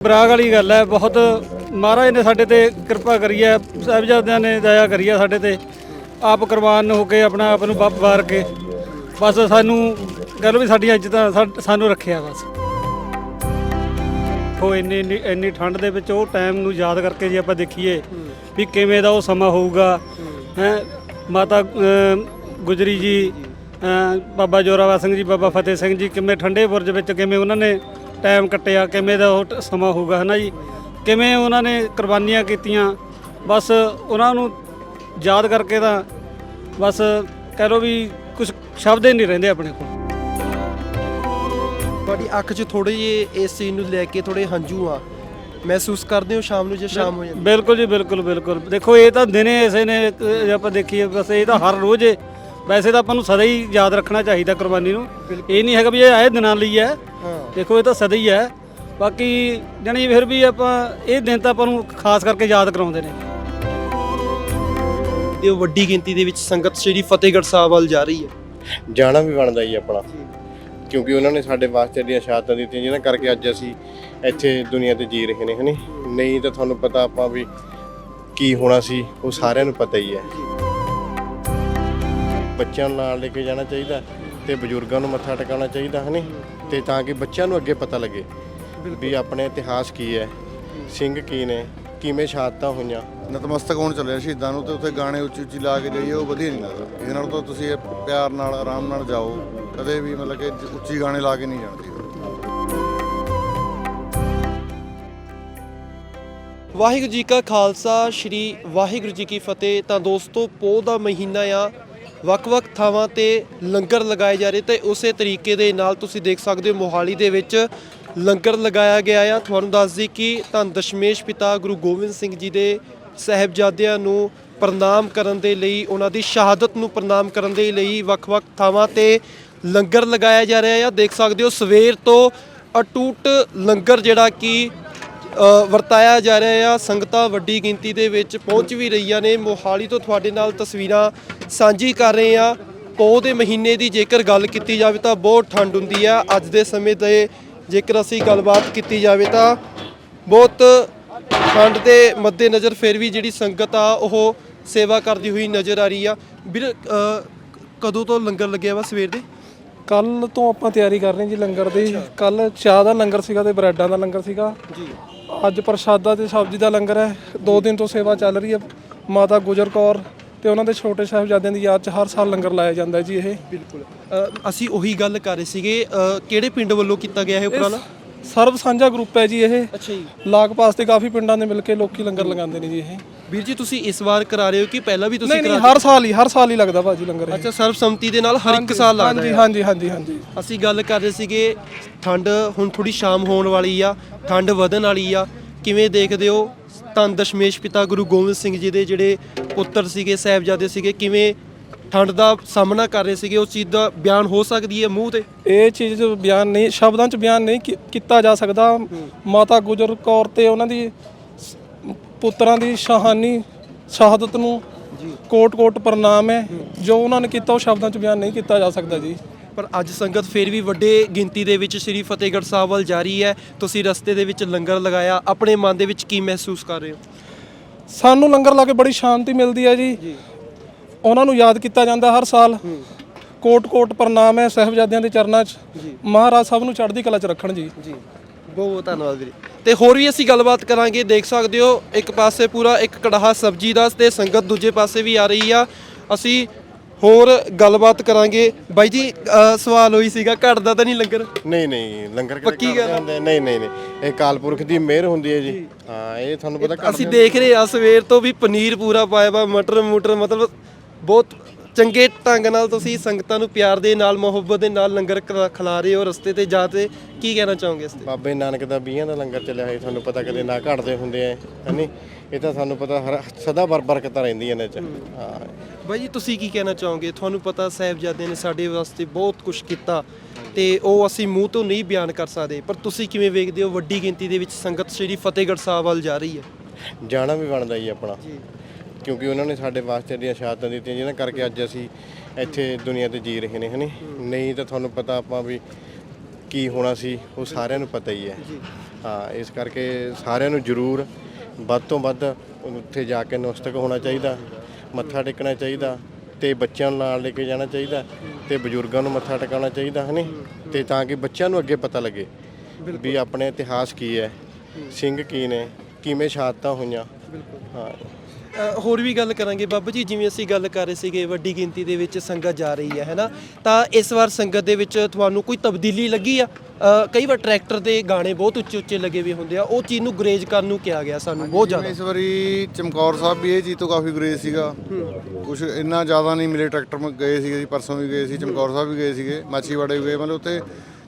ਬਰਾਗ ਵਾਲੀ ਗੱਲ ਹੈ ਬਹੁਤ ਮਹਾਰਾਜ ਨੇ ਸਾਡੇ ਤੇ ਕਿਰਪਾ ਕਰੀ ਹੈ ਸਾਹਿਬਜ਼ਾਦਿਆਂ ਨੇ ਦਇਆ ਕਰੀ ਹੈ ਸਾਡੇ ਤੇ ਆਪ ਕੁਰਬਾਨ ਹੋ ਕੇ ਆਪਣਾ ਆਪ ਨੂੰ ਬੱਪ ਵਾਰ ਕੇ ਬਸ ਸਾਨੂੰ ਗੱਲ ਵੀ ਸਾਡੀਆਂ ਇੱਜ਼ਤਾਂ ਸਾਨੂੰ ਰੱਖਿਆ ਬਸ। ਉਹ ਇੰਨੀ ਇੰਨੀ ਇੰਨੀ ਠੰਡ ਦੇ ਵਿੱਚ ਉਹ ਟਾਈਮ ਨੂੰ ਯਾਦ ਕਰਕੇ ਜੇ ਆਪਾਂ ਦੇਖੀਏ ਵੀ ਕਿਵੇਂ ਦਾ ਉਹ ਸਮਾਂ ਹੋਊਗਾ ਹੈ ਮਾਤਾ ਗੁਜਰੀ ਜੀ ਅਮ, ਬਾਬਾ ਜੋਰਾਵਰ ਸਿੰਘ ਜੀ ਬਾਬਾ ਫਤਿਹ ਸਿੰਘ ਜੀ ਕਿਵੇਂ ਠੰਡੇ ਬੁਰਜ ਵਿੱਚ ਕਿਵੇਂ ਉਹਨਾਂ ਨੇ ਟਾਈਮ ਕੱਟਿਆ ਕਿਵੇਂ ਦਾ ਉਹ ਟ- ਸਮਾਂ ਹੋਊਗਾ ਹੈ ਨਾ ਜੀ? ਕਿਵੇਂ ਉਹਨਾਂ ਨੇ ਕੁਰਬਾਨੀਆਂ ਕੀਤੀਆਂ? ਬਸ ਉਹਨਾਂ ਨੂੰ ਯਾਦ ਕਰਕੇ ਤਾਂ ਬਸ ਕਹਿ ਲਓ ਵੀ ਕੁਝ ਸ਼ਬਦ ਹੀ ਨਹੀਂ ਰਹਿੰਦੇ ਆਪਣੇ ਕੋਲ। ਤੁਹਾਡੀ ਅੱਖ 'ਚ ਥੋੜੇ ਜਿਹੇ ਇਸ ਚੀਜ਼ ਨੂੰ ਲੈ ਕੇ ਥੋੜੇ ਹੰਝੂ ਆ। ਮਹਿਸੂਸ ਕਰਦੇ ਹੋ ਸ਼ਾਮ ਨੂੰ ਜੇ ਸ਼ਾਮ ਹੋ ਜਾਂਦੀ? ਬਿਲਕੁਲ ਜੀ ਬਿਲਕੁਲ ਬਿਲਕੁਲ। ਦੇਖੋ ਇਹ ਤਾਂ ਦਿਨੇ ਐਸੇ ਨੇ ਇੱਕ ਜੇ ਆਪਾਂ ਦੇਖੀਏ ਬਸ ਇਹ ਤਾਂ ਹਰ ਰੋਜ਼। ਵੈਸੇ ਤਾਂ ਆਪਾਂ ਨੂੰ ਸਦਾ ਹੀ ਯਾਦ ਰੱਖਣਾ ਚਾਹੀਦਾ ਕੁਰਬਾਨੀ ਨੂੰ। ਇਹ ਨਹੀਂ ਹੈਗਾ ਵੀ ਇਹ ਆਏ ਦਿਨਾਂ ਲਈ ਹਾਂ। ਦੇਖੋ ਇਹ ਤਾਂ ਸਦਾ ਹੀ ਹੈ। ਬਾਕੀ ਜਣੀ ਫਿਰ ਵੀ ਆਪਾਂ ਇਹ ਦਿਨ ਤਾਂ ਆਪਾਂ ਨੂੰ ਖਾਸ ਕਰਕੇ ਯਾਦ ਕਰਾਉਂਦੇ ਨੇ। ਤੇ ਵੱਡੀ ਗਿਣਤੀ ਦੇ ਵਿੱਚ ਸੰਗਤ ਸ੍ਰੀ ਫਤਿਹਗੜ੍ਹ ਸਾਹਿਬ ਵੱਲ ਜਾ ਰਹੀ ਹੈ। ਜਾਣਾ ਵੀ ਬਣਦਾ ਜੀ ਆਪਣਾ। ਕਿਉਂਕਿ ਉਹਨਾਂ ਨੇ ਸਾਡੇ ਵਾਸਤੇ ਜਿਹੜੀਆਂ ਸ਼ਹਾਦਤਾਂ ਦਿੱਤੀਆਂ ਜਿਹਨਾਂ ਕਰਕੇ ਅੱਜ ਅਸੀਂ ਇੱਥੇ ਦੁਨੀਆ ਤੇ ਜੀ ਰਹੇ ਨੇ ਹਨੀ? ਨਹੀਂ ਤਾਂ ਤੁਹਾਨੂੰ ਪਤਾ ਆਪਾਂ ਵੀ ਕੀ ਹੋਣਾ ਸੀ ਉਹ ਸਾਰਿਆਂ ਨੂੰ ਪਤਾ ਹੀ ਹੈ। ਬੱਚਿਆਂ ਨੂੰ ਨਾਲ ਲੈ ਕੇ ਜਾਣਾ ਚਾਹੀਦਾ ਤੇ ਬਜ਼ੁਰਗਾਂ ਨੂੰ ਮੱਥਾ ਟਿਕਾਉਣਾ ਚਾਹੀਦਾ ਹਨੀ? ਤੇ ਤਾਂ ਕਿ ਬੱਚਿਆਂ ਨੂੰ ਅੱਗੇ ਪਤਾ ਲੱਗੇ ਵੀ ਆਪਣੇ ਇਤਿਹਾਸ ਕੀ ਹੈ ਸਿੰਘ ਕੀ ਨੇ ਕਿਵੇਂ ਸ਼ਹਾਦਤਾਂ ਹੋਈਆਂ। ਨਤਮਸਤਕ ਹੋਣ ਚੱਲੇ ਆ ਸ਼ਹੀਦਾਂ ਨੂੰ ਤੇ ਉੱਥੇ ਗਾਣੇ ਉੱਚੀ ਉੱਚੀ ਲਾ ਕੇ ਜਾਈਏ ਉਹ ਵਧੀਆ ਨਹੀਂ ਲੱਗਦਾ। ਇਹਦੇ ਨਾਲ ਤਾਂ ਤੁਸੀਂ ਪਿਆਰ ਨਾਲ ਆਰਾਮ ਨਾਲ ਜਾਓ ਕਦੇ ਵੀ ਮਤਲਬ ਕਿ ਉੱਚੀ ਗਾਣੇ ਲਾ ਕੇ ਨਹੀਂ ਜਾਣਾ ਚਾਹੀਦਾ ਵਾਹਿਗੁਰੂ ਜੀ ਕਾ ਖਾਲਸਾ ਸ੍ਰੀ ਵਾਹਿਗੁਰੂ ਜੀ ਕੀ ਫਤਿਹ। ਤਾਂ ਦੋਸਤੋ ਪੋਹ ਦਾ ਮਹੀਨਾ ਆ ਵੱਖ-ਵੱਖ ਥਾਵਾਂ ਤੇ ਲੰਗਰ ਲਗਾਏ ਜਾ ਰਹੇ ਤੇ ਉਸੇ ਤਰੀਕੇ ਦੇ ਨਾਲ ਤੁਸੀਂ ਦੇਖ ਸਕਦੇ ਹੋ ਮੋਹਾਲੀ ਦੇ ਵਿੱਚ ਲੰਗਰ ਲਗਾਇਆ ਗਿਆ ਆ। ਤੁਹਾਨੂੰ ਦੱਸ ਦਈ ਕਿ ਧੰਨ ਦਸ਼ਮੇਸ਼ ਪਿਤਾ ਗੁਰੂ ਗੋਬਿੰਦ ਸਿੰਘ ਜੀ ਦੇ ਸਹਿਬਜ਼ਾਦਿਆਂ ਨੂੰ ਪ੍ਰਣਾਮ ਕਰਨ ਦੇ ਲਈ, ਉਹਨਾਂ ਦੀ ਸ਼ਹਾਦਤ ਨੂੰ ਪ੍ਰਣਾਮ ਕਰਨ ਦੇ ਲਈ ਵੱਖ-ਵੱਖ ਥਾਵਾਂ ਤੇ ਲੰਗਰ ਲਗਾਇਆ ਜਾ ਰਿਹਾ ਆ। ਦੇਖ ਸਕਦੇ ਹੋ ਸਵੇਰ ਤੋਂ ਅਟੂਟ ਲੰਗਰ ਜਿਹੜਾ ਕਿ ਵਰਤਾਇਆ ਜਾ ਰਿਹਾ ਆ। ਸੰਗਤਾਂ ਵੱਡੀ ਗਿਣਤੀ ਦੇ ਵਿੱਚ ਪਹੁੰਚ ਵੀ ਰਹੀਆਂ ਨੇ। ਮੋਹਾਲੀ ਤੋਂ ਤੁਹਾਡੇ ਨਾਲ ਤਸਵੀਰਾਂ ਸਾਂਝੀ ਕਰ ਰਹੇ ਆ ਪੋਹ ਦੇ ਮਹੀਨੇ ਦੀ ਜੇਕਰ ਗੱਲ ਕੀਤੀ ਜਾਵੇ ਤਾਂ ਬਹੁਤ ਠੰਡ ਹੁੰਦੀ ਆ। ਅੱਜ ਦੇ ਸਮੇਂ ਤੇ ਜੇਕਰ ਅਸੀਂ ਗੱਲਬਾਤ ਕੀਤੀ ਜਾਵੇ ਤਾਂ ਬਹੁਤ ਠੰਡ ਦੇ ਮੱਦੇ ਨਜ਼ਰ ਫਿਰ ਵੀ ਜਿਹੜੀ ਸੰਗਤ ਆ ਉਹ ਸੇਵਾ ਕਰਦੀ ਹੋਈ ਨਜ਼ਰ ਆ ਰਹੀ ਆ। ਵੀਰ ਕਦੋਂ ਤੋਂ ਲੰਗਰ ਲੱਗਿਆ ਵਾ ਸਵੇਰ ਦੇ? ਕੱਲ ਤੋਂ ਆਪਾਂ ਤਿਆਰੀ ਕਰ ਰਹੇ ਜੀ ਲੰਗਰ ਦੀ। ਕੱਲ ਚਾਹ ਦਾ ਲੰਗਰ ਸੀਗਾ ਤੇ ਬ੍ਰੈਡਾਂ ਦਾ ਲੰਗਰ ਸੀਗਾ। ਜੀ। ਅੱਜ ਪ੍ਰਸ਼ਾਦਾ ਤੇ ਸਬਜ਼ੀ ਦਾ ਲੰਗਰ ਹੈ। ਦੋ ਦਿਨ ਤੋਂ ਸੇਵਾ ਚੱਲ ਰਹੀ ਹੈ। ਮਾਤਾ ਗੁਜਰ ਕੌਰ ਤੇ ਉਹਨਾਂ ਦੇ ਛੋਟੇ ਸਾਹਿਬਜ਼ਾਦਿਆਂ ਦੀ ਯਾਦ 'ਚ ਹਰ ਸਾਲ ਲੰਗਰ ਲਾਇਆ ਜਾਂਦਾ ਹੈ ਜੀ ਇਹ। ਬਿਲਕੁਲ। ਅਸੀਂ ਉਹੀ ਗੱਲ ਕਰ ਰਹੇ ਸੀਗੇ। ਅ, ਕਿਹੜੇ ਪਿੰਡ ਵੱਲੋਂ ਕੀਤਾ ਗਿਆ ਇਹ ਉਪਰਾਲਾ? ਸਰਬ ਸਾਂਝਾ ਗਰੁੱਪ ਹੈ ਜੀ ਇਹ। ਅੱਛਾ ਜੀ। ਲਾਗ ਪਾਸ ਦੇ ਕਾਫੀ ਪਿੰਡਾਂ ਦੇ ਮਿਲ ਕੇ ਲੋਕੀ ਲੰਗਰ ਲਗਾਉਂਦੇ ਨੇ ਜੀ ਇਹ। ਵੀਰ ਜੀ ਤੁਸੀਂ ਇਸ ਵਾਰ ਕਰਾ ਰਹੇ ਹੋ ਕਿ ਪਹਿਲਾਂ ਵੀ ਤੁਸੀਂ ਨਹੀਂ ਨਹੀਂ ਹਰ ਸਾਲ ਹੀ ਹਰ ਸਾਲ ਹੀ ਲੱਗਦਾ ਭਾਜੀ ਲੰਗਰ ਇਹ। ਅੱਛਾ ਸਰਬਸੰਮਤੀ ਦੇ ਨਾਲ ਹਰ ਇੱਕ ਸਾਲ ਲੱਗਦਾ ਹਾਂਜੀ ਹੈ। ਹਾਂਜੀ ਹਾਂਜੀ ਹਾਂਜੀ। ਅਸੀਂ ਗੱਲ ਕਰ ਰਹੇ ਸੀਗੇ ਠੰਡ ਹੁਣ ਥੋੜੀ ਸ਼ਾਮ ਹੋਣ ਵਾਲੀ ਆ ਠੰਡ ਵਧਣ ਵਾਲੀ ਆ। ਕਿਵੇਂ ਦੇਖਦੇ ਹੋ ਧੰਨ ਦਸ਼ਮੇਸ਼ ਪਿਤਾ ਗੁਰੂ ਗੋਬਿੰਦ ਸਿੰਘ ਜੀ ਦੇ ਜਿਹੜੇ ਪੁੱਤਰ ਸੀਗੇ ਸਾਹਿਬਜ਼ਾਦੇ ਸੀਗੇ ਕਿਵੇਂ ਠੰਡ ਦਾ ਸਾਹਮਣਾ ਕਰ ਰਹੇ ਸੀਗੇ ਉਸ ਚੀਜ਼ ਦਾ ਬਿਆਨ ਹੋ ਸਕਦੀ ਹੈ ਮੂੰਹ ਤੇ? ਇਹ ਚੀਜ਼ ਬਿਆਨ ਨਹੀਂ ਸ਼ਬਦਾਂ 'ਚ ਬਿਆਨ ਨਹੀਂ ਕੀ- ਕੀਤਾ ਜਾ ਸਕਦਾ। ਮਾਤਾ ਗੁਜਰ ਕੌਰ ਤੇ ਉਹਨਾਂ ਦੀ ਸ- ਪੁੱਤਰਾਂ ਦੀ ਸ਼ਹਾਨੀ ਸ਼ਹਾਦਤ ਨੂੰ ਕੋਟ-ਕੋਟ ਪ੍ਰਣਾਮ ਹੈ। ਜੋ ਉਹਨਾਂ ਨੇ ਕੀਤਾ ਉਹ ਸ਼ਬਦਾਂ 'ਚ ਬਿਆਨ ਨਹੀਂ ਕੀਤਾ ਜਾ ਸਕਦਾ ਜੀ। ਪਰ ਅੱਜ ਸੰਗਤ ਫੇਰ ਵੀ ਵੱਡੇ ਗਿਣਤੀ ਦੇ ਵਿੱਚ ਸ੍ਰੀ ਫਤਿਹਗੜ੍ਹ ਸਾਹਿਬ ਵੱਲ ਜਾ ਰਹੀ ਹੈ। ਤੁਸੀਂ ਰਸਤੇ ਦੇ ਵਿੱਚ ਲੰਗਰ ਲਗਾਇਆ। ਆਪਣੇ ਮਨ ਦੇ ਵਿੱਚ ਕੀ ਮਹਿਸੂਸ ਕਰ ਰਹੇ ਹੋ? ਸਾਨੂੰ ਲੰਗਰ ਲਾ ਕੇ ਬੜੀ ਸ਼ਾਂਤੀ ਮਿਲਦੀ ਹੈ ਜੀ। ਉਹਨਾਂ ਨੂੰ ਯਾਦ ਕੀਤਾ ਜਾਂਦਾ ਹਰ ਸਾਲ। ਕੋਟ-ਕੋਟ ਪ੍ਰਣਾਮ ਹੈ ਸਾਹਿਬਜ਼ਾਦਿਆਂ ਦੇ ਚਰਨਾਂ 'ਚ। ਮਹਾਰਾਜ ਸਭ ਨੂੰ ਚੜ੍ਹਦੀ ਕਲਾ 'ਚ ਰੱਖਣ ਜੀ। ਜੀ। ਬਹੁਤ ਬਹੁਤ ਧੰਨਵਾਦ ਵੀਰੇ। ਤੇ ਹੋਰ ਵੀ ਅਸੀਂ ਗੱਲਬਾਤ ਕਰਾਂਗੇ ਦੇਖ ਸਕਦੇ ਹੋ ਇੱਕ ਪਾਸੇ ਪੂਰਾ ਇੱਕ ਕੜਾਹਾ ਸਬਜ਼ੀ ਦਾ ਤੇ ਸੰਗਤ ਦੂਜੇ ਪਾਸੇ ਵੀ ਆ ਰਹੀ ਆ। ਅਸੀਂ ਹੋਰ ਗੱਲਬਾਤ ਕਰਾਂਗੇ। ਬਾਈ ਜੀ ਸਵਾਲ ਹੋਈ ਸੀਗਾ ਘਟਦਾ ਤਾਂ ਨਹੀਂ ਲੰਗਰ? ਨਹੀਂ ਨਹੀਂ ਲੰਗਰ ਪੱਕੀ ਕਰਦੇ ਗੱਲ ਆ? ਹੁੰਦੇ ਆ? ਨਹੀਂ ਨਹੀਂ ਨਹੀਂ। ਇਹ ਕਾਲਪੁਰਖ ਦੀ ਮਿਹਰ ਹੁੰਦੀ ਹੈ ਜੀ। ਹਾਂ ਇਹ ਤੁਹਾਨੂੰ ਪਤਾ ਅਸੀਂ ਦੇਖ ਰਹੇ ਆ ਸਵੇਰ ਤੋਂ ਵੀ ਪਨੀਰ ਪੂਰਾ ਪਾਇਆ ਵਾ ਮਟਰ ਮੂਟਰ ਮਤਲਬ ਬਹੁਤ ਚੰਗੇ ਢੰਗ ਨਾਲ ਤੁਸੀਂ ਸੰਗਤਾਂ ਨੂੰ ਪਿਆਰ ਦੇ ਨਾਲ ਮੁਹੱਬਤ ਦੇ ਨਾਲ ਲੰਗਰ ਖਿਲਾ- ਰਹੇ ਹੋ ਰਸਤੇ ਤੇ ਜਾ ਤੇ ਕੀ ਕਹਿਣਾ ਚਾਹੋਗੇ ਇਸ ਤੇ? ਬਾਬੇ ਨਾਨਕ ਦਾ 20 ਦਾ ਲੰਗਰ ਚੱਲਿਆ ਹੋਇਆ ਤੁਹਾਨੂੰ ਪਤਾ ਕਦੇ ਨਾ ਘਟਦੇ ਹੁੰਦੇ ਆ ਹਨੀ ਇਹ ਤਾਂ ਸਾਨੂੰ ਪਤਾ ਹਰ ਸਦਾ ਬਰ ਬਰਕਤਾਂ ਰਹਿੰਦੀਆਂ ਨੇ ਚ। ਹਾਂ। ਬਾਈ ਜੀ ਤੁਸੀਂ ਕੀ ਕਹਿਣਾ ਚਾਹੋਗੇ? ਤੁਹਾਨੂੰ ਪਤਾ ਸਾਹਿਬਜ਼ਾਦੇ ਨੇ ਸਾਡੇ ਵਾਸਤੇ ਬਹੁਤ ਕੁਝ ਕੀਤਾ ਤੇ ਉਹ ਅਸੀਂ ਮੂੰਹ ਤੋਂ ਨਹੀਂ ਬਿਆਨ ਕਰ ਸਕਦੇ ਪਰ ਤੁਸੀਂ ਕਿਵੇਂ ਵੇਖਦੇ ਹੋ ਵੱਡੀ ਗਿਣਤੀ ਦੇ ਵਿੱਚ ਸੰਗਤ ਸ੍ਰੀ ਫਤਿਹਗੜ੍ਹ ਸਾਹਿਬ ਵੱਲ ਜਾ ਰਹੀ ਹੈ? ਜਾਣਾ ਵੀ ਬਣਦਾ ਜੀ ਆਪਣਾ। ਕਿਉਂਕਿ ਉਹਨਾਂ ਨੇ ਸਾਡੇ ਵਾਸਤੇ ਜਿਹੜੀਆਂ ਸ਼ਹਾਦਤਾਂ ਦਿੱਤੀਆਂ ਜਿਹਨਾਂ ਕਰਕੇ ਅੱਜ ਅਸੀਂ ਇੱਥੇ ਦੁਨੀਆ ਤੇ ਜੀ ਰਹੇ ਨੇ ਹਨੀ? ਨਹੀਂ ਤਾਂ ਤੁਹਾਨੂੰ ਪਤਾ ਆਪਾਂ ਵੀ ਕੀ ਹੋਣਾ ਸੀ ਉਹ ਸਾਰਿਆਂ ਨੂੰ ਪਤਾ ਹੀ ਹੈ। ਹਾਂ ਇਸ ਕਰਕੇ ਸਾਰਿਆਂ ਨੂੰ ਜ਼ਰੂਰ ਵੱਧ ਤੋਂ ਵੱਧ ਉੱਥੇ ਜਾ ਕੇ ਨੁਸਤਕ ਹੋਣਾ ਚਾਹੀਦਾ ਮੱਥਾ ਟੇਕਣਾ ਚਾਹੀਦਾ ਤੇ ਬੱਚਿਆਂ ਨੂੰ ਨਾਲ ਲੈ ਕੇ ਜਾਣਾ ਚਾਹੀਦਾ ਤੇ ਬਜ਼ੁਰਗਾਂ ਨੂੰ ਮੱਥਾ ਟਿਕਾਉਣਾ ਚਾਹੀਦਾ ਹਨੀ? ਤੇ ਤਾਂ ਕਿ ਬੱਚਿਆਂ ਨੂੰ ਅੱਗੇ ਪਤਾ ਲੱਗੇ ਵੀ ਆਪਣੇ ਇਤਿਹਾਸ ਕੀ ਹੈ ਸਿੰਘ ਕੀ ਨੇ ਕਿਵੇਂ ਸ਼ਹਾਦਤਾਂ ਹੋਈਆਂ। ਹਾਂ। ਹੋਰ ਵੀ ਗੱਲ ਕਰਾਂਗੇ। ਬਾਬਾ ਜੀ ਜਿਵੇਂ ਅਸੀਂ ਗੱਲ ਕਰ ਰਹੇ ਸੀਗੇ ਵੱਡੀ ਗਿਣਤੀ ਦੇ ਵਿੱਚ ਸੰਗਤ ਜਾ ਰਹੀ ਹੈ ਹੈਨਾ? ਤਾਂ ਇਸ ਵਾਰ ਸੰਗਤ ਦੇ ਵਿੱਚ ਤੁਹਾਨੂੰ ਕੋਈ ਤਬਦੀਲੀ ਲੱਗੀ ਆ? ਅ, ਕਈ ਵਾਰ ਟਰੈਕਟਰ ਦੇ ਗਾਣੇ ਬਹੁਤ ਉੱਚੇ ਉੱਚੇ ਲੱਗੇ ਹੋਏ ਹੁੰਦੇ ਆ। ਉਹ ਚੀਜ਼ ਨੂੰ ਗਰੇਜ ਕਰਨ ਨੂੰ ਕਿਹਾ ਗਿਆ ਸਾਨੂੰ ਬਹੁਤ ਜ਼ਿਆਦਾ। ਇਸ ਵਾਰੀ ਚਮਕੌਰ ਸਾਹਿਬ ਵੀ ਇਹ ਚੀਜ਼ ਤੋਂ ਕਾਫੀ ਗੁਰੇਜ਼ ਸੀਗਾ। ਕੁਝ ਇੰਨਾ ਜ਼ਿਆਦਾ ਨਹੀਂ ਮਿਲੇ ਟਰੈਕਟਰ ਮ ਗਏ ਸੀਗੇ ਜੀ ਪਰਸੋਂ ਵੀ ਗਏ ਸੀ ਚਮਕੌਰ ਸਾਹਿਬ ਵੀ ਗਏ ਸੀਗੇ ਮਾਛੀਵਾੜੇ ਵੀ ਗਏ ਮਤਲਬ ਉੱਥੇ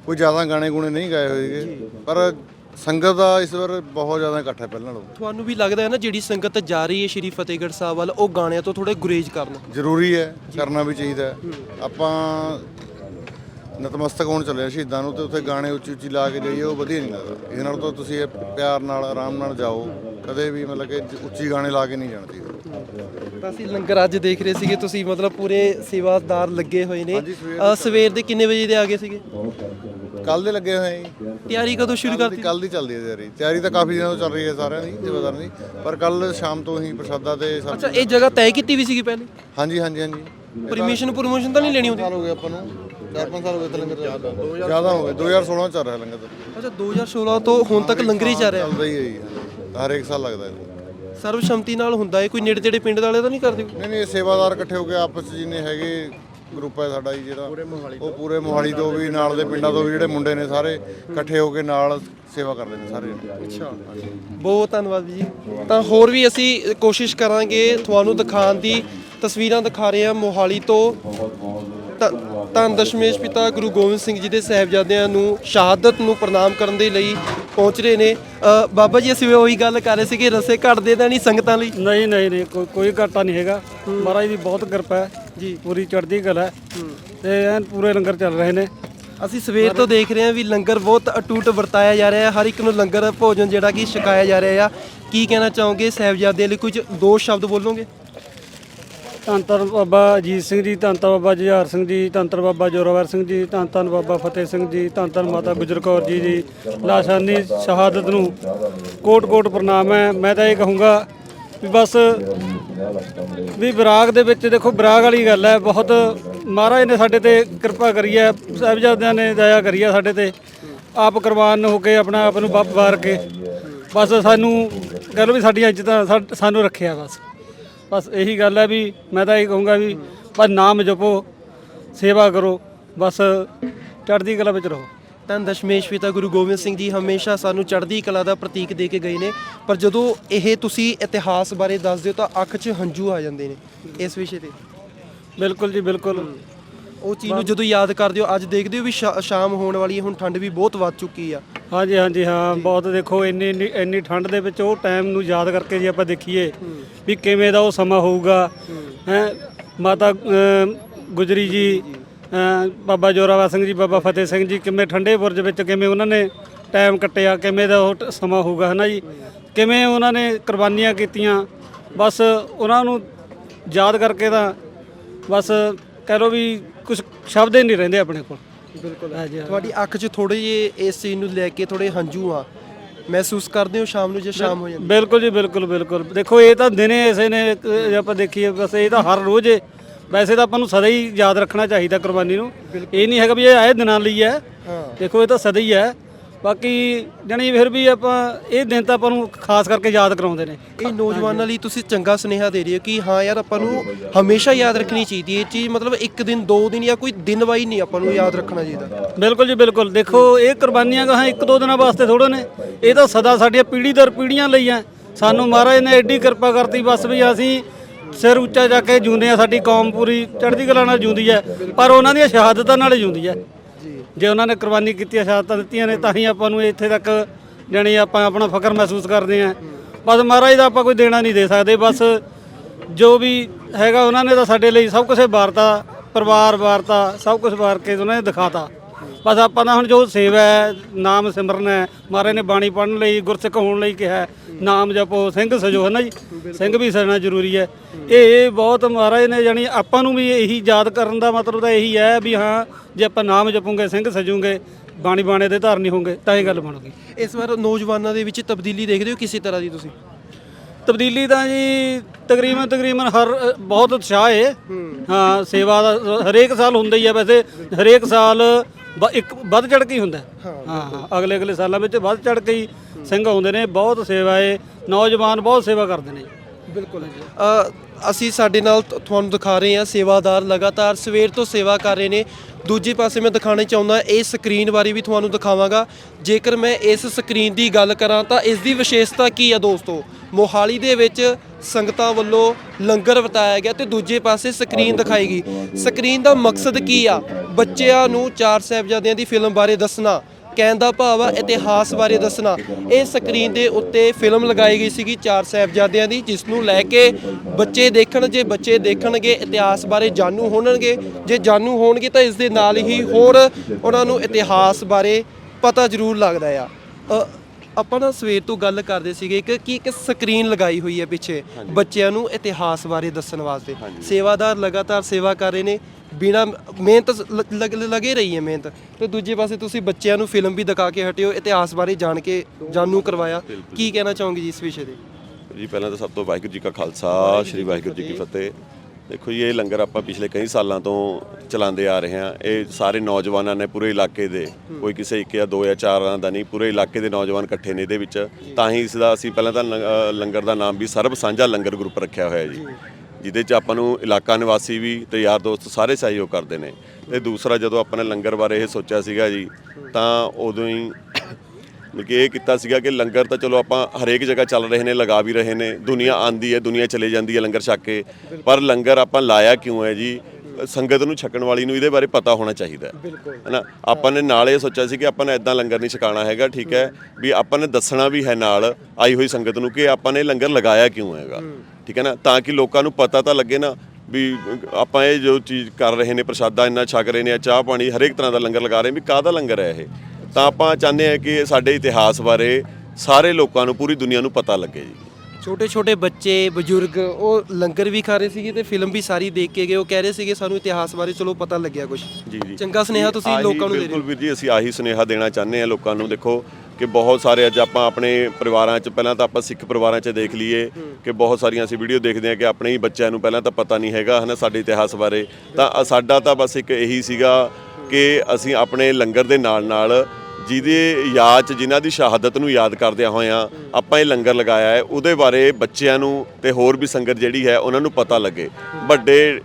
ਕੋਈ ਜ਼ਿਆਦਾ ਗਾਣੇ ਗੁਣੇ ਨਹੀਂ ਗਾਏ ਹੋਏ ਸੀਗੇ। ਪਰ ਸੰਗਤ ਦਾ ਇਸ ਵਾਰ ਬਹੁਤ ਜ਼ਿਆਦਾ ਇਕੱਠ ਹੈ ਪਹਿਲਾਂ ਨਾਲੋਂ। ਤੁਹਾਨੂੰ ਵੀ ਲੱਗਦਾ ਹੈ ਨਾ ਜਿਹੜੀ ਸੰਗਤ ਜਾ ਰਹੀ ਹੈ ਸ਼੍ਰੀ ਫਤਿਹਗੜ੍ਹ ਸਾਹਿਬ ਵੱਲ ਉਹ ਗਾਣਿਆਂ ਤੋਂ ਥੋੜੇ ਗੁਰੇਜ ਕਰਨ? ਜ਼ਰੂਰੀ ਹੈ ਕਰਨਾ ਵੀ ਚਾਹੀਦਾ ਹੈ। ਆਪਾਂ ਨਤਮਸਤਕ ਹੋਣ ਚੱਲੇ ਹਾਂ ਸ਼ਹੀਦਾਂ ਨੂੰ ਤੇ ਉੱਥੇ ਗਾਣੇ ਉੱਚੀ ਉੱਚੀ ਲਾ ਕੇ ਜਾਈਏ ਉਹ ਵਧੀਆ ਨਹੀਂ ਲੱਗਦਾ। ਇਹਦੇ ਨਾਲ ਤਾਂ ਤੁਸੀਂ ਇਹ ਪਿਆਰ ਨਾਲ ਆਰਾਮ ਨਾਲ ਜਾਓ। ਕਦੇ ਵੀ ਮਤਲਬ ਕਿ ਉੱਚੀ ਗਾਣੇ ਲਾ ਕੇ ਨਹੀਂ ਜਾਣਾ ਚਾਹੀਦਾ। ਤਾਂ ਅਸੀਂ ਲੰਗਰ ਅੱਜ ਦੇਖ ਰਹੇ ਸੀਗੇ ਤੁਸੀਂ ਮਤਲਬ ਪੂਰੇ ਸੇਵਾਦਾਰ ਲੱਗੇ ਹੋਏ ਨੇ। ਹਾਂਜੀ, ਸਵੇਰ ਅ, ਸਵੇਰ ਦੇ ਕਿੰਨੇ ਵਜੇ ਦੇ ਆ ਗਏ ਸੀਗੇ? ਕੱਲ ਦੇ ਲੱਗੇ ਹੋਏ ਆ ਜੀ। ਤਿਆਰੀ ਕਦੋਂ ਸ਼ੁਰੂ ਕਰਤੀ? ਕੱਲ ਦੀ ਚੱਲਦੀ ਹੈ ਤਿਆਰੀ। ਤਿਆਰੀ ਤਾਂ ਕਾਫੀ ਦਿਨਾਂ ਤੋਂ ਚੱਲ ਰਹੀ ਹੈ ਸਾਰਿਆਂ ਦੀ ਸੇਵਾਦਾਰਾਂ ਦੀ। ਪਰ ਕੱਲ ਸ਼ਾਮ ਤੋਂ ਹੀ ਪ੍ਰਸ਼ਾਦਾ ਤੇ ਸਭ ਅੱਛਾ ਇਹ ਜਗ੍ਹਾ ਤੈਅ ਕੀਤੀ ਵੀ ਸੀਗੀ ਪਹਿਲੇ? ਹਾਂਜੀ ਹਾਂਜੀ ਹਾਂਜੀ। ਪਰਮਿਸ਼ਨ ਪ੍ਰਮੋਸ਼ਨ ਤਾਂ ਨਹੀਂ ਲੈਣੀ ਹੁੰਦੀ? ਸਾਲ ਹੋ ਗਏ ਆਪਾਂ ਨੂੰ। 4-5 ਸਾਲ ਹੋ ਗਏ ਤੇ ਲੰਗਰ ਜ਼ਿਆਦਾ ਹੋ ਗਏ 2016 ਚ ਚੱਲ ਰਿਹਾ ਲੰਗਰ ਅੱਛਾ 2016 ਤੋਂ ਹੁਣ ਤੱਕ ਲੰਗਰ ਹੀ ਚੱਲ ਰਿਹਾ? ਚੱਲਦਾ ਹੀ ਹੈ ਜੀ। ਹਰ ਇੱਕ ਸਾਲ ਲੱਗਦਾ ਹੈ। ਸਰਬਸੰਮਤੀ ਨਾਲ ਹੁੰਦਾ ਹੈ ਕੋਈ ਨੇੜੇ ਤੇੜੇ ਪਿੰਡ ਵਾਲੇ ਤਾਂ ਨਹੀਂ ਕਰਦੇ? ਨਹੀਂ ਨਹੀਂ ਇਹ ਸੇਵਾਦਾਰ ਇਕੱਠੇ ਹੋ ਕੇ ਆਪਸ ਜਿੰਨੇ ਹੈਗੇ ਗਰੁੱਪ ਹੈ ਸਾਡਾ ਜੀ ਜਿਹੜਾ। ਉਹ ਪੂਰੇ ਮੋਹਾਲੀ ਤੋਂ ਵੀ ਨਾਲ ਦੇ ਪਿੰਡਾਂ ਤੋਂ ਵੀ ਜਿਹੜੇ ਮੁੰਡੇ ਨੇ ਸਾਰੇ ਇਕੱਠੇ ਹੋ ਕੇ ਨਾਲ ਸੇਵਾ ਕਰਦੇ ਨੇ ਸਾਰੇ। ਅੱਛਾ। ਬਹੁਤ ਧੰਨਵਾਦ ਜੀ। ਤਾਂ ਹੋਰ ਵੀ ਅਸੀਂ ਕੋਸ਼ਿਸ਼ ਕਰਾਂਗੇ ਤੁਹਾਨੂੰ ਦਿਖਾਉਣ ਦੀ ਤਸਵੀਰਾਂ ਦਿਖਾ ਰਹੇ ਹਾਂ ਮੋਹਾਲੀ ਤੋਂ। ਤਾਂ ਦਸ਼ਮੇਸ਼ ਪਿਤਾ ਗੁਰੂ ਗੋਬਿੰਦ ਸਿੰਘ ਜੀ ਦੇ ਸਹਿਬਜ਼ਾਦਿਆਂ ਨੂੰ ਸ਼ਹਾਦਤ ਨੂੰ ਪ੍ਰਣਾਮ ਕਰਨ ਦੇ ਲਈ ਪਹੁੰਚ ਰਹੇ ਨੇ। ਅ, ਬਾਬਾ ਜੀ ਅਸੀਂ ਉਹੀ ਗੱਲ ਕਰ ਰਹੇ ਸੀਗੇ ਰਸੇ ਘਟਦੇ ਤਾਂ ਨਹੀਂ ਸੰਗਤਾਂ ਲਈ? ਨਹੀਂ ਨਹੀਂ ਨਹੀਂ ਕੋਈ ਕੋਈ ਘਾਟਾ ਨਹੀਂ ਹੈਗਾ। ਮਹਾਰਾਜ ਦੀ ਬਹੁਤ ਕਿਰਪਾ ਹੈ। ਜੀ। ਪੂਰੀ ਚੜ੍ਹਦੀ ਕਲਾ ਹੈ। ਤੇ ਐਨ ਪੂਰੇ ਲੰਗਰ ਚੱਲ ਰਹੇ ਨੇ। ਅਸੀਂ ਸਵੇਰ ਤੋਂ ਦੇਖ ਰਹੇ ਹਾਂ ਵੀ ਲੰਗਰ ਬਹੁਤ ਅਟੂਟ ਵਰਤਾਇਆ ਜਾ ਰਿਹਾ ਹੈ। ਹਰ ਇੱਕ ਨੂੰ ਲੰਗਰ ਭੋਜਨ ਜਿਹੜਾ ਕਿ ਛਕਾਇਆ ਜਾ ਰਿਹਾ ਆ। ਕੀ ਕਹਿਣਾ ਚਾਹੋਗੇ ਸਹਿਬਜ਼ਾਦੇ ਲਈ? ਕੁਝ ਦੋ ਸ਼ਬਦ ਬੋਲੋਗੇ? ਧੰਨ ਧੰਨ ਬਾਬਾ ਅਜੀਤ ਸਿੰਘ ਜੀ ਧੰਨ ਧੰਨ ਬਾਬਾ ਜੁਝਾਰ ਸਿੰਘ ਜੀ ਧੰਨ ਧੰਨ ਬਾਬਾ ਜੋਰਾਵਰ ਸਿੰਘ ਜੀ ਧੰਨ ਧੰਨ ਬਾਬਾ ਫਤਿਹ ਸਿੰਘ ਜੀ ਧੰਨ ਧੰਨ ਮਾਤਾ ਗੁਜਰ ਕੌਰ ਜੀ ਦੀ ਲਾਸ਼ਾਨੀ ਸ਼ਹਾਦਤ ਨੂੰ ਕੋਟ ਕੋਟ ਪ੍ਰਣਾਮ ਹੈ। ਮੈਂ ਤਾਂ ਇਹ ਕਹੂੰਗਾ ਵੀ ਬਸ ਵੀ ਵਿਰਾਗ ਦੇ ਵਿੱਚ ਦੇਖੋ ਵਿਰਾਗ ਵਾਲੀ ਗੱਲ ਹੈ, ਬਹੁਤ ਮਹਾਰਾਜ ਨੇ ਸਾਡੇ ਤੇ ਕਿਰਪਾ ਕਰੀ ਹੈ, ਸਾਹਿਬਜ਼ਾਦਿਆਂ ਨੇ ਦਇਆ ਕਰੀ ਹੈ ਸਾਡੇ ਤੇ, ਆਪ ਕੁਰਬਾਨ ਹੋ ਕੇ ਆਪਣਾ ਆਪ ਨੂੰ ਬੱਪ ਵਾਰ ਕੇ, ਬਸ ਸਾਨੂੰ ਕਹਿ ਲਓ ਵੀ ਸਾਡੀਆਂ ਇੱਜ਼ਤਾਂ ਸਾ- ਸਾਨੂੰ ਰੱਖਿਆ ਬਸ। ਬਸ ਇਹੀ ਗੱਲ ਹੈ ਵੀ ਮੈਂ ਤਾਂ ਇਹ ਕਹੂੰਗਾ ਵੀ ਬਸ ਨਾਮ ਜਪੋ, ਸੇਵਾ ਕਰੋ, ਬਸ ਚੜ੍ਹਦੀ ਕਲਾ ਵਿੱਚ ਰਹੋ। ਤਾਂ ਦਸ਼ਮੇਸ਼ ਪਿਤਾ ਗੁਰੂ ਗੋਬਿੰਦ ਸਿੰਘ ਜੀ ਹਮੇਸ਼ਾ ਸਾਨੂੰ ਚੜ੍ਹਦੀ ਕਲਾ ਦਾ ਪ੍ਰਤੀਕ ਦੇ ਕੇ ਗਏ ਨੇ। ਪਰ ਜਦੋਂ ਇਹ ਤੁਸੀਂ ਇਤਿਹਾਸ ਬਾਰੇ ਦੱਸਦੇ ਹੋ ਤਾਂ ਅੱਖ 'ਚ ਹੰਝੂ ਆ ਜਾਂਦੇ ਨੇ ਇਸ ਵਿਸ਼ੇ ਤੇ। ਬਿਲਕੁਲ ਜੀ ਬਿਲਕੁਲ। ਉਹ ਚੀਜ਼ ਨੂੰ ਜਦੋਂ ਯਾਦ ਕਰਦੇ ਹੋ ਅੱਜ ਦੇਖਦੇ ਹੋ ਵੀ ਸ਼ਾਮ ਹੋਣ ਵਾਲੀ ਹੈ ਹੁਣ ਠੰਡ ਵੀ ਬਹੁਤ ਵੱਧ ਚੁੱਕੀ ਆ। ਹਾਂਜੀ ਹਾਂਜੀ ਹਾਂ ਬਹੁਤ ਦੇਖੋ ਇੰਨੀ ਇੰਨੀ- ਠੰਡ ਦੇ ਵਿੱਚ ਉਹ ਟਾਈਮ ਨੂੰ ਯਾਦ ਕਰਕੇ ਜੇ ਆਪਾਂ ਦੇਖੀਏ ਵੀ ਕਿਵੇਂ ਦਾ ਉਹ ਸਮਾਂ ਹੋਊਗਾ। ਹੈ ਮਾਤਾ ਗੁਜਰੀ ਜੀ। ਬਾਬਾ ਜੋਰਾਵਰ ਸਿੰਘ ਜੀ ਬਾਬਾ ਫਤਿਹ ਸਿੰਘ ਜੀ ਕਿਵੇਂ ਠੰਡੇ ਬੁਰਜ ਵਿੱਚ ਕਿਵੇਂ ਉਹਨਾਂ ਨੇ ਟਾਈਮ ਕੱਟਿਆ ਕਿਵੇਂ ਦਾ ਉਹ ਸਮਾਂ ਹੋਊਗਾ ਹਨਾ ਜੀ? ਕਿਵੇਂ ਉਹਨਾਂ ਨੇ ਕੁਰਬਾਨੀਆਂ ਕੀਤੀਆਂ? ਬਸ ਉਹਨਾਂ ਨੂੰ ਯਾਦ ਕਰਕੇ ਤਾਂ ਬਸ ਕਹਿ ਲਓ ਵੀ ਕੁਝ ਸ਼ਬਦ ਹੀ ਨਹੀਂ ਰਹਿੰਦੇ ਆਪਣੇ ਕੋਲ। ਬਿਲਕੁਲ। ਤੁਹਾਡੀ ਅੱਖ 'ਚ ਥੋੜੇ ਜਿਹੇ ਇਸ ਚੀਜ਼ ਨੂੰ ਲੈ ਕੇ ਥੋੜੇ ਹੰਝੂ ਆ। ਮਹਿਸੂਸ ਕਰਦੇ ਹੋ ਸ਼ਾਮ ਨੂੰ ਜੇ ਸ਼ਾਮ ਹੋ ਜਾਂਦੀ ਬਿਲਕੁਲ ਜੀ ਬਿਲਕੁਲ ਬਿਲਕੁਲ। ਦੇਖੋ ਇਹ ਤਾਂ ਦਿਨੇ ਐਸੇ ਨੇ ਜੇ ਆਪਾਂ ਦੇਖੀਏ ਬਸ ਇਹ ਤਾਂ ਹਰ ਰੋਜ਼ ਵੈਸੇ ਤਾਂ ਆਪਾਂ ਨੂੰ ਸਦਾ ਹੀ ਯਾਦ ਰੱਖਣਾ ਚਾਹੀਦਾ ਕੁਰਬਾਨੀ ਨੂੰ। ਇਹ ਨਹੀਂ ਹੈਗਾ ਵੀ ਇਹ ਆਏ ਦਿਨਾਂ ਲਈ ਹੈ। ਹਾਂ। ਦੇਖੋ ਇਹ ਤਾਂ ਸਦਾ ਹੀ ਹੈ। ਬਾਕੀ ਜਣੀ ਫਿਰ ਵੀ ਆਪਾਂ ਇਹ ਦਿਨ ਤਾਂ ਆਪਾਂ ਨੂੰ ਖਾਸ ਕਰਕੇ ਯਾਦ ਕਰਾਉਂਦੇ ਨੇ। ਇਹ ਨੌਜਵਾਨਾਂ ਲਈ ਤੁਸੀਂ ਚੰਗਾ ਸੁਨੇਹਾ ਦੇ ਰਹੇ ਹੋ ਕਿ ਹਾਂ ਯਾਰ ਆਪਾਂ ਨੂੰ ਹਮੇਸ਼ਾ ਯਾਦ ਰੱਖਣੀ ਚਾਹੀਦੀ ਹੈ। ਇਹ ਚੀਜ਼ ਮਤਲਬ ਇੱਕ ਦਿਨ ਦੋ ਦਿਨ ਜਾਂ ਕੋਈ ਦਿਨ ਵਾਈ ਨਹੀਂ ਆਪਾਂ ਨੂੰ ਯਾਦ ਰੱਖਣਾ ਚਾਹੀਦਾ। ਬਿਲਕੁਲ ਜੀ ਬਿਲਕੁਲ। ਦੇਖੋ ਇਹ ਕੁਰਬਾਨੀਆਂ ਕਹਾਂ ਇੱਕ ਦੋ ਦਿਨਾਂ ਵਾਸਤੇ ਥੋੜ੍ਹੇ ਨੇ। ਇਹ ਤਾਂ ਸਦਾ ਸਾਡੀਆਂ ਪੀੜ੍ਹੀ ਦਰ ਪੀੜ੍ਹੀਆਂ ਲਈ ਆ ਸਾਨੂੰ ਮਹਾਰਾਜ ਨੇ ਐਡੀ ਕਿਰਪਾ ਕਰਤੀ। ਬਸ ਵੀ ਅਸੀਂ ਸਿਰ ਉੱਚਾ ਜਾ ਕੇ ਜਿਉਂਦੇ ਆ, ਸਾਡੀ ਕੌਮ ਪੂਰੀ ਚੜ੍ਹਦੀ ਕਲਾ ਨਾਲ ਜਿਉਂਦੀ ਹੈ, ਪਰ ਉਹਨਾਂ ਦੀਆਂ ਸ਼ਹਾਦਤਾਂ ਨਾਲ ਜਿਉਂਦੀ ਹੈ। ਜੇ ਉਹਨਾਂ ਨੇ ਕੁਰਬਾਨੀ ਕੀਤੀ ਸ਼ਹਾਦਤਾਂ ਦਿੱਤੀਆਂ ਨੇ, ਤਾਂ ਹੀ ਆਪਾਂ ਨੂੰ ਇੱਥੇ ਤੱਕ ਜਾਣੀ ਆਪਾਂ ਆਪਣਾ ਫਖਰ ਮਹਿਸੂਸ ਕਰਦੇ ਆ ਬਸ ਮਹਾਰਾਜ ਦਾ ਆਪਾਂ ਕੋਈ ਦੇਣਾ ਨਹੀਂ ਦੇ ਸਕਦੇ, ਬਸ ਜੋ ਵੀ ਹੈਗਾ ਉਹਨਾਂ ਨੇ ਤਾਂ ਸਾਡੇ ਲਈ ਸਭ ਕੁਝ ਵਾਰਤਾ, ਪਰਿਵਾਰ ਵਾਰਤਾ, ਸਭ ਕੁਝ ਵਾਰ ਕੇ ਉਹਨਾਂ ਨੇ ਦਿਖਾਤਾ। ਬਸ ਆਪਾਂ ਦਾ ਹੁਣ ਜੋ ਸੇਵਾ ਹੈ ਨਾਮ ਸਿਮਰਨ ਹੈ ਮਹਾਰਾਜ ਨੇ ਬਾਣੀ ਪੜ੍ਹਨ ਲਈ ਗੁਰਸਿੱਖ ਹੋਣ ਲਈ ਕਿਹਾ ਹੈ, ਨਾਮ ਜਪੋ ਸਿੰਘ ਸਜੋ ਹੈ ਨਾ ਜੀ? ਸਿੰਘ ਵੀ ਸਜਣਾ ਜ਼ਰੂਰੀ ਹੈ। ਇਹ ਬਹੁਤ ਮਹਾਰਾਜ ਨੇ ਜਾਣੀ ਆਪਾਂ ਨੂੰ ਵੀ ਇਹੀ ਯਾਦ ਕਰਨ ਦਾ ਮਤਲਬ ਤਾਂ ਇਹੀ ਹੈ ਵੀ ਹਾਂ ਜੇ ਆਪਾਂ ਨਾਮ ਜਪੂਗੇ ਸਿੰਘ ਸਜੂਗੇ ਬਾਣੀ ਬਾਣੇ ਦੇ ਧਾਰਨੀ ਹੋਣਗੇ ਤਾਂ ਇਹ ਗੱਲ ਬਣੂਗੀ। ਇਸ ਵਾਰ ਨੌਜਵਾਨਾਂ ਦੇ ਵਿੱਚ ਤਬਦੀਲੀ ਦੇਖਦੇ ਹੋ ਕਿਸੇ ਤਰ੍ਹਾਂ ਦੀ ਤੁਸੀਂ? ਤਬਦੀਲੀ ਤਾਂ ਜੀ ਤਕਰੀਬਨ ਤਕਰੀਬਨ ਹਰ ਬਹੁਤ ਉਤਸ਼ਾਹ ਹੈ। ਹਾਂ। ਸੇਵਾ ਦਾ ਹਰੇਕ ਸਾਲ ਹੁੰਦਾ ਹੀ ਆ ਵੈਸੇ। ਹਰੇਕ ਸਾਲ ਬ- ਇੱਕ ਵੱਧ ਚੜ ਕੇ ਹੀ ਹੁੰਦਾ। ਹਾਂ ਹਾਂ ਅਗਲੇ ਅਗਲੇ ਸਾਲਾਂ ਵਿੱਚ ਵੱਧ ਚੜ ਕੇ ਹੀ ਸਿੰਘ ਆਉਂਦੇ ਨੇ ਬਹੁਤ ਸੇਵਾ ਹੈ ਨੌਜਵਾਨ ਬਹੁਤ ਸੇਵਾ ਕਰਦੇ ਨੇ। ਬਿਲਕੁਲ ਅ, ਅਸੀਂ ਸਾਡੇ ਨਾਲ ਤ- ਤੁਹਾਨੂੰ ਦਿਖਾ ਰਹੇ ਹਾਂ ਸੇਵਾਦਾਰ ਲਗਾਤਾਰ ਸਵੇਰ ਤੋਂ ਸੇਵਾ ਕਰ ਰਹੇ ਨੇ। ਦੂਜੇ ਪਾਸੇ ਮੈਂ ਦਿਖਾਣਾ ਚਾਹੁੰਦਾ ਇਹ ਸਕਰੀਨ ਬਾਰੇ ਵੀ ਤੁਹਾਨੂੰ ਦਿਖਾਵਾਂਗਾ। ਜੇਕਰ ਮੈਂ ਇਸ ਸਕਰੀਨ ਦੀ ਗੱਲ ਕਰਾਂ ਤਾਂ ਇਸ ਦੀ ਵਿਸ਼ੇਸ਼ਤਾ ਕੀ ਆ ਦੋਸਤੋ? ਮੋਹਾਲੀ ਦੇ ਵਿੱਚ ਸੰਗਤਾਂ ਵੱਲੋਂ ਲੰਗਰ ਵਰਤਾਇਆ ਗਿਆ ਤੇ ਦੂਜੇ ਪਾਸੇ ਸਕਰੀਨ ਦਿਖਾਈ ਗਈ। ਸਕਰੀਨ ਦਾ ਮਕਸਦ ਕੀ ਆ? ਬੱਚਿਆਂ ਨੂੰ ਚਾਰ ਸਾਹਿਬਜ਼ਾਦਿਆਂ ਦੀ ਫਿਲਮ ਬਾਰੇ ਦੱਸਣਾ। ਕਹਿਣ ਦਾ ਭਾਵ ਆ ਇਤਿਹਾਸ ਬਾਰੇ ਦੱਸਣਾ। ਇਹ ਸਕਰੀਨ ਦੇ ਉੱਤੇ ਫਿਲਮ ਲਗਾਈ ਗਈ ਸੀਗੀ ਚਾਰ ਸਾਹਿਬਜ਼ਾਦਿਆਂ ਦੀ ਜਿਸ ਨੂੰ ਲੈ ਕੇ ਬੱਚੇ ਦੇਖਣ ਜੇ ਬੱਚੇ ਦੇਖਣਗੇ ਇਤਿਹਾਸ ਬਾਰੇ ਜਾਣੂ ਹੋਣਗੇ ਜੇ ਜਾਣੂ ਹੋਣਗੇ ਤਾਂ ਇਸ ਦੇ ਨਾਲ ਹੀ ਹੋਰ ਉਹਨਾਂ ਨੂੰ ਇਤਿਹਾਸ ਬਾਰੇ ਪਤਾ ਜ਼ਰੂਰ ਲੱਗਦਾ ਆ। ਆਪਾਂ ਨਾ ਸਵੇਰ ਤੋਂ ਗੱਲ ਕਰਦੇ ਸੀਗੇ ਕਿ ਕੀ ਇੱਕ ਸਕਰੀਨ ਲਗਾਈ ਹੋਈ ਹੈ ਪਿੱਛੇ ਬੱਚਿਆਂ ਨੂੰ ਇਤਿਹਾਸ ਬਾਰੇ ਦੱਸਣ ਵਾਸਤੇ। ਸੇਵਾਦਾਰ ਲਗਾਤਾਰ ਸੇਵਾ ਕਰ ਰਹੇ ਨੇ ਬਿਨਾ ਮਿਹਨਤ ਲ- ਲਗ- ਲੱਗੇ ਰਹੀ ਹੈ ਮਿਹਨਤ। ਤੇ ਦੂਜੇ ਪਾਸੇ ਤੁਸੀਂ ਬੱਚਿਆਂ ਨੂੰ ਫਿਲਮ ਵੀ ਦਿਖਾ ਕੇ ਹਟਿਓ ਇਤਿਹਾਸ ਬਾਰੇ ਜਾਣ ਕੇ ਜਾਣੂ ਕਰਵਾਇਆ। ਕੀ ਕਹਿਣਾ ਚਾਹੋਗੇ ਜੀ ਇਸ ਵਿਸ਼ੇ ਤੇ? ਜੀ ਪਹਿਲਾਂ ਤਾਂ ਸਭ ਤੋਂ ਵਾਹਿਗੁਰੂ ਜੀ ਕਾ ਖਾਲਸਾ ਸ੍ਰੀ ਵਾਹਿਗੁਰੂ ਜੀ ਕੀ ਫਤਿਹ। ਦੇਖੋ ਜੀ ਇਹ ਲੰਗਰ ਆਪਾਂ ਪਿਛਲੇ ਕਈ ਸਾਲਾਂ ਤੋਂ ਚਲਾਉਂਦੇ ਆ ਰਹੇ ਹਾਂ। ਇਹ ਸਾਰੇ ਨੌਜਵਾਨਾਂ ਨੇ ਪੂਰੇ ਇਲਾਕੇ ਦੇ ਕੋਈ ਕਿਸੇ ਇੱਕ ਜਾਂ ਦੋ ਜਾਂ ਚਾਰਾਂ ਦਾ ਨਹੀਂ ਪੂਰੇ ਇਲਾਕੇ ਦੇ ਨੌਜਵਾਨ ਇਕੱਠੇ ਨੇ ਇਹਦੇ ਵਿੱਚ। ਤਾਂ ਹੀ ਇਸ ਦਾ ਅਸੀਂ ਪਹਿਲਾਂ ਤਾਂ ਲੰਗ- ਅ, ਲੰਗਰ ਦਾ ਨਾਮ ਵੀ ਸਰਬ ਸਾਂਝਾ ਲੰਗਰ ਗਰੁੱਪ ਰੱਖਿਆ ਹੋਇਆ ਜੀ। ਜਿਹਦੇ 'ਚ ਆਪਾਂ ਨੂੰ ਇਲਾਕਾ ਨਿਵਾਸੀ ਵੀ ਤੇ ਯਾਰ ਦੋਸਤ ਸਾਰੇ ਸਹਿਯੋਗ ਕਰਦੇ ਨੇ। ਤੇ ਦੂਸਰਾ ਜਦੋਂ ਆਪਾਂ ਨੇ ਲੰਗਰ ਬਾਰੇ ਇਹ ਸੋਚਿਆ ਸੀਗਾ ਜੀ ਤਾਂ ਉਦੋਂ ਹੀ ਕਿ ਇਹ ਕੀਤਾ ਸੀਗਾ ਕਿ ਲੰਗਰ ਤਾਂ ਚਲੋ ਆਪਾਂ ਹਰੇਕ ਜਗ੍ਹਾ ਚੱਲ ਰਹੇ ਨੇ ਲਗਾ ਵੀ ਰਹੇ ਨੇ ਦੁਨੀਆ ਆਂਦੀ ਹੈ ਦੁਨੀਆ ਚਲੇ ਜਾਂਦੀ ਹੈ ਲੰਗਰ ਛੱਕ ਕੇ। ਪਰ ਲੰਗਰ ਆਪਾਂ ਲਾਇਆ ਕਿਉਂ ਹੈ ਜੀ? ਸੰਗਤ ਨੂੰ ਛਕਣ ਵਾਲੀ ਨੂੰ ਇਹਦੇ ਬਾਰੇ ਪਤਾ ਹੋਣਾ ਚਾਹੀਦਾ ਹੈ। ਹੈਨਾ? ਆਪਾਂ ਨੇ ਨਾਲ ਇਹ ਸੋਚਿਆ ਸੀ ਕਿ ਆਪਾਂ ਨੇ ਇਦਾਂ ਲੰਗਰ ਨਹੀਂ ਛਕਾਣਾ ਹੈਗਾ ਠੀਕ ਹੈ? ਵੀ ਆਪਾਂ ਨੇ ਦੱਸਣਾ ਵੀ ਹੈ ਨਾਲ ਆਈ ਹੋਈ ਸੰਗਤ ਨੂੰ ਕਿ ਆਪਾਂ ਨੇ ਲੰਗਰ ਲਗਾਇਆ ਕਿਉਂ ਹੈਗਾ। ਠੀਕ ਹੈ ਨਾ? ਤਾਂ ਕਿ ਲੋਕਾਂ ਨੂੰ ਪਤਾ ਤਾਂ ਲੱਗੇ ਨਾ ਵੀ ਆਪਾਂ ਇਹ ਜੋ ਚੀਜ਼ ਕਰ ਰਹੇ ਨੇ ਪ੍ਰਸ਼ਾਦਾ ਇੰਨਾ ਛਕ ਰਹੇ ਨੇ ਚਾਹ ਪਾਣੀ ਹਰੇਕ ਤਰ੍ਹਾਂ ਦਾ ਲੰਗਰ ਲਗਾ ਰਹੇ ਵੀ ਕਾਹਦਾ ਲੰਗਰ ਹੈ ਇਹ? ਤਾਂ ਆਪਾਂ ਚਾਹੁੰਦੇ ਹਾਂ ਕਿ ਸਾਡੇ ਇਤਿਹਾਸ ਬਾਰੇ ਸਾਰੇ ਲੋਕਾਂ ਨੂੰ ਪੂਰੀ ਦੁਨੀਆ ਨੂੰ ਪਤਾ ਲੱਗੇ ਜੀ। ਛੋਟੇ ਛੋਟੇ ਬੱਚੇ ਬਜ਼ੁਰਗ ਉਹ ਲੰਗਰ ਵੀ ਖਾ ਰਹੇ ਸੀਗੇ ਤੇ ਫਿਲਮ ਵੀ ਸਾਰੀ ਦੇਖ ਕੇ ਗਏ। ਉਹ ਕਹਿ ਰਹੇ ਸੀਗੇ ਸਾਨੂੰ ਇਤਿਹਾਸ ਬਾਰੇ ਚਲੋ ਪਤਾ ਲੱਗਿਆ ਕੁਝ ਜੀ ਜੀ। ਚੰਗਾ ਸੁਨੇਹਾ ਤੁਸੀਂ ਲੋਕਾਂ ਨੂੰ ਦੇ ਰਹੇ ਬਿਲਕੁਲ ਵੀਰ ਜੀ ਅਸੀਂ ਆਹੀ ਸੁਨੇਹਾ ਦੇਣਾ ਚਾਹੁੰਦੇ ਹਾਂ ਲੋਕਾਂ ਨੂੰ। ਦੇਖੋ ਕਿ ਬਹੁਤ ਸਾਰੇ ਅੱਜ ਆਪਾਂ ਆਪਣੇ ਪਰਿਵਾਰਾਂ 'ਚ, ਪਹਿਲਾਂ ਤਾਂ ਆਪਾਂ ਸਿੱਖ ਪਰਿਵਾਰਾਂ 'ਚ ਦੇਖ ਲਈਏ ਕਿ ਬਹੁਤ ਸਾਰੀਆਂ ਅਸੀਂ ਵੀਡੀਓ ਦੇਖਦੇ ਹਾਂ ਕਿ ਆਪਣੇ ਹੀ ਬੱਚਿਆਂ ਨੂੰ ਪਹਿਲਾਂ ਤਾਂ ਪਤਾ ਨਹੀਂ ਹੈਗਾ, ਹਨਾ, ਸਾਡੇ ਇਤਿਹਾਸ ਬਾਰੇ। ਤਾਂ ਸਾਡਾ ਤਾਂ ਬਸ ਇੱਕ ਇਹੀ ਸੀਗਾ ਕਿ ਅਸੀਂ ਆਪਣੇ ਲੰਗਰ ਦੇ ਨਾਲ ਨਾਲ ਜਿਹਦੇ ਯਾਦ 'ਚ, ਜਿਨ੍ਹਾਂ ਦੀ ਸ਼ਹਾਦਤ ਨੂੰ ਯਾਦ ਕਰਦਿਆਂ ਹੋਇਆਂ ਆਪਾਂ ਇਹ ਲੰਗਰ ਲਗਾਇਆ ਹੈ। ਉਹਦੇ ਬਾਰੇ ਬੱਚਿਆਂ ਨੂੰ ਤੇ ਹੋਰ ਵੀ ਸੰਗਤ ਜਿਹੜੀ ਹੈ, ਉਹਨਾਂ ਨੂੰ ਪਤਾ ਲੱਗੇ। ਵੱਡੇ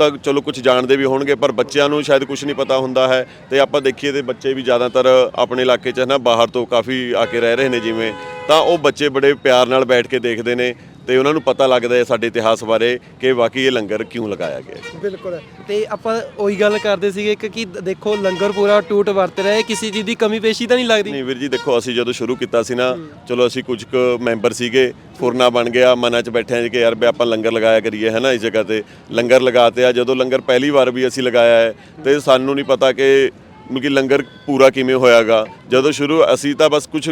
ਤਾਂ ਚਲੋ ਕੁਝ ਜਾਣਦੇ ਵੀ ਹੋਣਗੇ, ਪਰ ਬੱਚਿਆਂ ਨੂੰ ਸ਼ਾਇਦ ਕੁਝ ਨਹੀਂ ਪਤਾ ਹੁੰਦਾ ਹੈ। ਤੇ ਆਪਾਂ ਦੇਖੀਏ ਤੇ ਬੱਚੇ ਵੀ ਜ਼ਿਆਦਾਤਰ ਆਪਣੇ ਇਲਾਕੇ 'ਚ ਹੈ ਨਾ, ਬਾਹਰ ਤੋਂ ਕਾਫੀ ਆ ਕੇ ਰਹਿ ਰਹੇ ਨੇ ਜਿਵੇਂ। ਤਾਂ ਉਹ ਬੱਚੇ ਬੜੇ ਪਿਆਰ ਨਾਲ ਬੈਠ ਕੇ ਦੇਖਦੇ ਨੇ। ਤੇ ਉਹਨਾਂ ਨੂੰ ਪਤਾ ਲੱਗਦਾ ਹੈ ਸਾਡੇ ਇਤਿਹਾਸ ਬਾਰੇ ਕਿ ਵਾਕਈ ਇਹ ਲੰਗਰ ਕਿਉਂ ਲਗਾਇਆ ਗਿਆ। ਬਿਲਕੁਲ। ਤੇ ਆਪਾਂ ਉਹੀ ਗੱਲ ਕਰਦੇ ਸੀਗੇ ਕਿ ਕਿ ਦੇਖੋ ਲੰਗਰ ਪੂਰਾ ਟੂਟ ਵਰਤ ਰਿਹਾ ਹੈ ਕਿਸੇ ਚੀਜ਼ ਦੀ ਕਮੀ ਪੇਸ਼ੀ ਤਾਂ ਨਹੀਂ ਲੱਗਦੀ। ਨਹੀਂ ਵੀਰ ਜੀ ਦੇਖੋ ਅਸੀਂ ਜਦੋਂ ਸ਼ੁਰੂ ਕੀਤਾ ਸੀ ਨਾ ਚਲੋ ਅਸੀਂ ਕੁਝ ਕੁ ਮੈਂਬਰ ਸੀਗੇ ਫੁਰਨਾ ਬਣ ਗਿਆ ਮਨਾਂ 'ਚ ਬੈਠੇ ਹਾਂ ਕਿ ਯਾਰ ਵੀ ਆਪਾਂ ਲੰਗਰ ਲਗਾਇਆ ਕਰੀਏ ਹੈ ਨਾ ਇਸ ਜਗ੍ਹਾ ਤੇ ਲੰਗਰ ਲਗਾਤੇ ਆ। ਜਦੋਂ ਲੰਗਰ ਪਹਿਲੀ ਵਾਰ ਵੀ ਅਸੀਂ ਲਗਾਇਆ ਹੈ ਤੇ ਸਾਨੂੰ ਨਹੀਂ ਪਤਾ ਕਿ ਮਤਲਬ ਕਿ ਲੰਗਰ ਪੂਰਾ ਕਿਵੇਂ ਹੋਇਆਗਾ। ਜਦੋਂ ਸ਼ੁਰੂ ਅਸੀਂ ਤਾਂ ਬਸ ਕੁਝ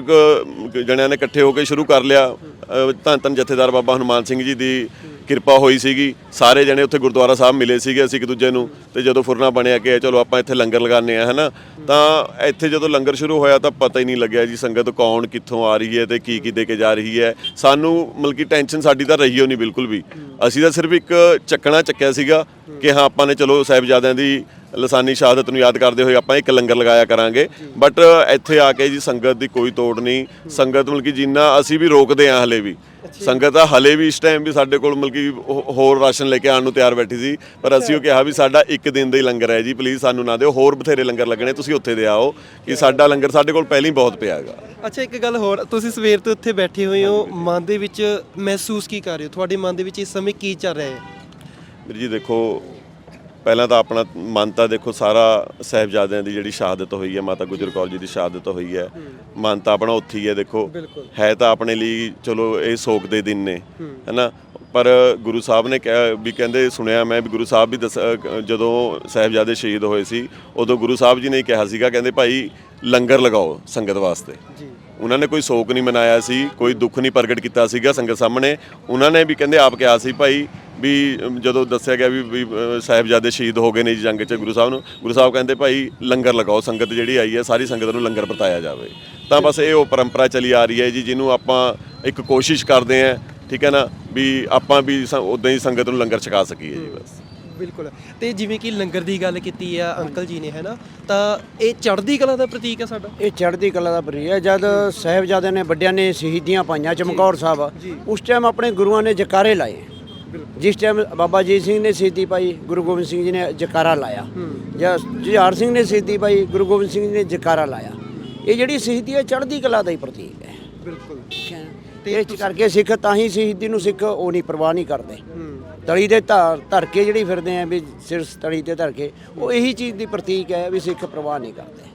ਜਣਿਆਂ ਨੇ ਇਕੱਠੇ ਹੋ ਕੇ ਸ਼ੁਰੂ ਕਰ ਲਿਆ। ਧੰਨ ਧੰਨ ਜਥੇਦਾਰ ਬਾਬਾ ਹਨੂਮਾਨ ਸਿੰਘ ਜੀ ਦੀ ਕਿਰਪਾ ਹੋਈ ਸੀਗੀ। ਸਾਰੇ ਜਣੇ ਉੱਥੇ ਗੁਰਦੁਆਰਾ ਸਾਹਿਬ ਮਿਲੇ ਸੀਗੇ ਅਸੀਂ ਇੱਕ ਦੂਜੇ ਨੂੰ ਤੇ ਜਦੋਂ ਫੁਰਨਾ ਬਣਿਆ ਕਿ ਚਲੋ ਆਪਾਂ ਇੱਥੇ ਲੰਗਰ ਲਗਾਉਂਦੇ ਆ ਹਨਾ? ਤਾਂ ਇੱਥੇ ਜਦੋਂ ਲੰਗਰ ਸ਼ੁਰੂ ਹੋਇਆ ਤਾਂ ਪਤਾ ਹੀ ਨਹੀਂ ਲੱਗਿਆ ਜੀ ਸੰਗਤ ਕੌਣ ਕਿੱਥੋਂ ਆ ਰਹੀ ਹੈ ਤੇ ਕੀ ਕੀ ਦੇ ਕੇ ਜਾ ਰਹੀ ਹੈ। ਸਾਨੂੰ ਮਤਲਬ ਕਿ ਟੈਨਸ਼ਨ ਸਾਡੀ ਤਾਂ ਰਹੀ ਹੋ ਨਹੀਂ ਬਿਲਕੁਲ ਵੀ। ਅਸੀਂ ਤਾਂ ਸਿਰਫ ਇੱਕ ਚੱਕਣਾ ਚੱਕਿਆ ਸੀਗਾ ਕਿ ਹਾਂ ਆਪਾਂ ਨੇ ਚਲੋ ਸਾਹਿਬਜ਼ਾਦਿਆਂ ਦੀ ਲਸਾਨੀ ਸ਼ਹਾਦਤ ਨੂੰ ਯਾਦ ਕਰਦੇ ਹੋਏ ਆਪਾਂ ਇੱਕ ਲੰਗਰ ਲਗਾਇਆ ਕਰਾਂਗੇ। ਬਟ ਇੱਥੇ ਆ ਕੇ ਜੀ ਸੰਗਤ ਦੀ ਕੋਈ ਤੋੜ ਨਹੀਂ। ਸੰਗਤ ਮਤਲਬ ਕਿ ਜਿੰਨਾ ਅਸੀਂ ਵੀ ਰੋਕਦੇ ਆ ਹਲੇ ਵੀ। ਸੰਗਤ ਆ ਹਲੇ ਵੀ ਇਸ ਟਾਈਮ ਵੀ ਸਾਡੇ ਕੋਲ ਮਤਲਬ ਕਿ ਹੋਰ ਰਾਸ਼ਨ ਲੈ ਕੇ ਆਉਣ ਨੂੰ ਤਿਆਰ ਬੈਠੀ ਸੀ। ਪਰ ਅਸੀਂ ਉਹ ਕਿਹਾ ਵੀ ਸਾਡਾ ਇੱਕ ਦਿਨ ਦਾ ਹੀ ਲੰਗਰ ਹੈ ਜੀ। ਪਲੀਜ਼ ਸਾਨੂੰ ਨਾ ਦਿਓ। ਹੋਰ ਬਥੇਰੇ ਲੰਗਰ ਲੱਗਣੇ ਤੁਸੀਂ ਉੱਥੇ ਦੇ ਆਓ ਕਿ ਸਾਡਾ ਲੰਗਰ ਸਾਡੇ ਕੋਲ ਪਹਿਲਾਂ ਹੀ ਬਹੁਤ ਪਿਆ ਹੈਗਾ। ਅੱਛਾ ਇੱਕ ਗੱਲ ਹੋਰ ਤੁਸੀਂ ਸਵੇਰ ਤੋਂ ਇੱਥੇ ਬੈਠੇ ਹੋਏ ਹੋ। ਮਨ ਦੇ ਵਿੱਚ ਮਹਿਸੂਸ ਕੀ ਕਰ ਰਹੇ ਹੋ? ਤੁਹਾਡੇ ਮਨ ਦੇ ਵਿੱਚ ਇਸ ਸਮੇਂ ਕੀ ਚੱਲ ਰਿਹਾ ਹੈ? ਵੀਰ ਜੀ ਦੇਖੋ ਪਹਿਲਾਂ ਤਾਂ ਆਪਣਾ ਮਨ ਤਾਂ ਦੇਖੋ ਸਾਰਾ ਸਾਹਿਬਜ਼ਾਦਿਆਂ ਦੀ ਜਿਹੜੀ ਸ਼ਹਾਦਤ ਹੋਈ ਹੈ ਮਾਤਾ ਗੁਜਰ ਕੌਰ ਜੀ ਦੀ ਸ਼ਹਾਦਤ ਹੋਈ ਹੈ। ਮਨ ਤਾਂ ਆਪਣਾ ਉੱਥੇ ਹੀ ਹੈ ਦੇਖੋ। ਹੈ ਤਾਂ ਆਪਣੇ ਲਈ ਚਲੋ ਇਹ ਸੋਗ ਦੇ ਦਿਨ ਨੇ ਹੈਨਾ? ਪਰ ਗੁਰੂ ਸਾਹਿਬ ਨੇ ਕਿਹਾ ਵੀ ਕਹਿੰਦੇ ਸੁਣਿਆ ਮੈਂ ਵੀ ਗੁਰੂ ਸਾਹਿਬ ਵੀ ਦੱਸ- ਜਦੋਂ ਸਾਹਿਬਜ਼ਾਦੇ ਸ਼ਹੀਦ ਹੋਏ ਸੀ ਉਦੋਂ ਗੁਰੂ ਸਾਹਿਬ ਜੀ ਨੇ ਕਿਹਾ ਸੀਗਾ ਕਹਿੰਦੇ ਭਾਈ ਲੰਗਰ ਲਗਾਓ ਸੰਗਤ ਵਾਸਤੇ। ਉਹਨਾਂ ਨੇ ਕੋਈ ਸ਼ੋਕ ਨਹੀਂ ਮਨਾਇਆ ਸੀ, ਕੋਈ ਦੁੱਖ ਨਹੀਂ ਪ੍ਰਗਟ ਕੀਤਾ ਸੀਗਾ ਸੰਗਤ ਸਾਹਮਣੇ। ਉਹਨਾਂ ਨੇ ਵੀ ਕਹਿੰਦੇ ਆਪ ਕਿਹਾ ਸੀ ਭਾਈ ਵੀ ਜਦੋਂ ਦੱਸਿਆ ਗਿਆ ਵੀ ਸਾਹਿਬਜ਼ਾਦੇ ਸ਼ਹੀਦ ਹੋ ਗਏ ਨੇ ਜੀ ਜੰਗ 'ਚ ਗੁਰੂ ਸਾਹਿਬ ਨੂੰ, ਗੁਰੂ ਸਾਹਿਬ ਕਹਿੰਦੇ ਭਾਈ ਲੰਗਰ ਲਗਾਓ, ਸੰਗਤ ਜਿਹੜੀ ਆਈ ਹੈ, ਸਾਰੀ ਸੰਗਤ ਨੂੰ ਲੰਗਰ ਵਰਤਾਇਆ ਜਾਵੇ। ਤਾਂ ਬਸ ਇਹ ਉਹ ਪਰੰਪਰਾ ਚਲੀ ਆ ਰਹੀ ਹੈ ਜੀ, ਜਿਹਨੂੰ ਆਪਾਂ ਇੱਕ ਕੋਸ਼ਿਸ਼ ਕਰਦੇ ਆਂ ਠੀਕ ਹੈ ਨਾ, ਵੀ ਆਪਾਂ ਵੀ ਉਦਾਂ ਹੀ ਸੰਗਤ ਨੂੰ ਲੰਗਰ ਛਕਾ ਸਕੀਏ ਜੀ ਬਸ। ਬਿਲਕੁਲ। ਤੇ ਜਿਵੇਂ ਕਿ ਲੰਗਰ ਦੀ ਗੱਲ ਕੀਤੀ ਆ ਅੰਕਲ ਜੀ ਨੇ ਹੈਨਾ? ਤਾਂ ਇਹ ਚੜ੍ਹਦੀ ਕਲਾ ਦਾ ਪ੍ਰਤੀਕ ਹੈ ਸਾਡਾ? ਇਹ ਚੜ੍ਹਦੀ ਕਲਾ ਦਾ ਪ੍ਰਤੀਕ ਹੈ ਜਦ ਸਾਹਿਬਜ਼ਾਦਿਆਂ ਨੇ ਵੱਡਿਆਂ ਨੇ ਸ਼ਹੀਦੀਆਂ ਪਾਈਆਂ ਚਮਕੌਰ ਸਾਹਿਬ ਉਸ ਟਾਈਮ ਆਪਣੇ ਗੁਰੂਆਂ ਨੇ ਜਕਾਰੇ ਲਾਏ। ਜਿਸ ਟਾਈਮ ਬਾਬਾ ਜੀਤ ਸਿੰਘ ਨੇ ਸ਼ਹੀਦੀ ਪਾਈ ਗੁਰੂ ਗੋਬਿੰਦ ਸਿੰਘ ਜੀ ਨੇ ਜਕਾਰਾ ਲਾਇਆ। ਜਾਂ ਜੁਝਾਰ ਸਿੰਘ ਨੇ ਸ਼ਹੀਦੀ ਪਾਈ ਗੁਰੂ ਗੋਬਿੰਦ ਸਿੰਘ ਜੀ ਨੇ ਜਕਾਰਾ ਲਾਇਆ। ਇਹ ਜਿਹੜੀ ਸ਼ਹੀਦੀ ਹੈ ਚੜ੍ਹਦੀ ਕਲਾ ਦਾ ਹੀ ਪ੍ਰਤੀਕ ਹੈ। ਬਿਲਕੁਲ। ਤੇ ਇਸ ਕਰਕੇ ਸਿੱਖ ਤਾਂ ਹੀ ਸ਼ਹੀਦੀ ਨੂੰ ਸਿੱਖ ਉਹ ਨਹੀਂ ਪਰਵਾਹ ਨਹੀਂ ਕਰਦੇ। ਤਲੀ ਦੇ ਧਾਰ ਧਰ ਕੇ ਜਿਹੜੀ ਫਿਰਦੇ ਆ ਵੀ ਸਿਰ ਤਲੀ ਤੇ ਧਰ ਕੇ ਉਹ ਇਹੀ ਚੀਜ਼ ਦੀ ਪ੍ਰਤੀਕ ਹੈ ਵੀ ਸਿੱਖ ਪਰਵਾਹ ਨਹੀਂ ਕਰਦੇ।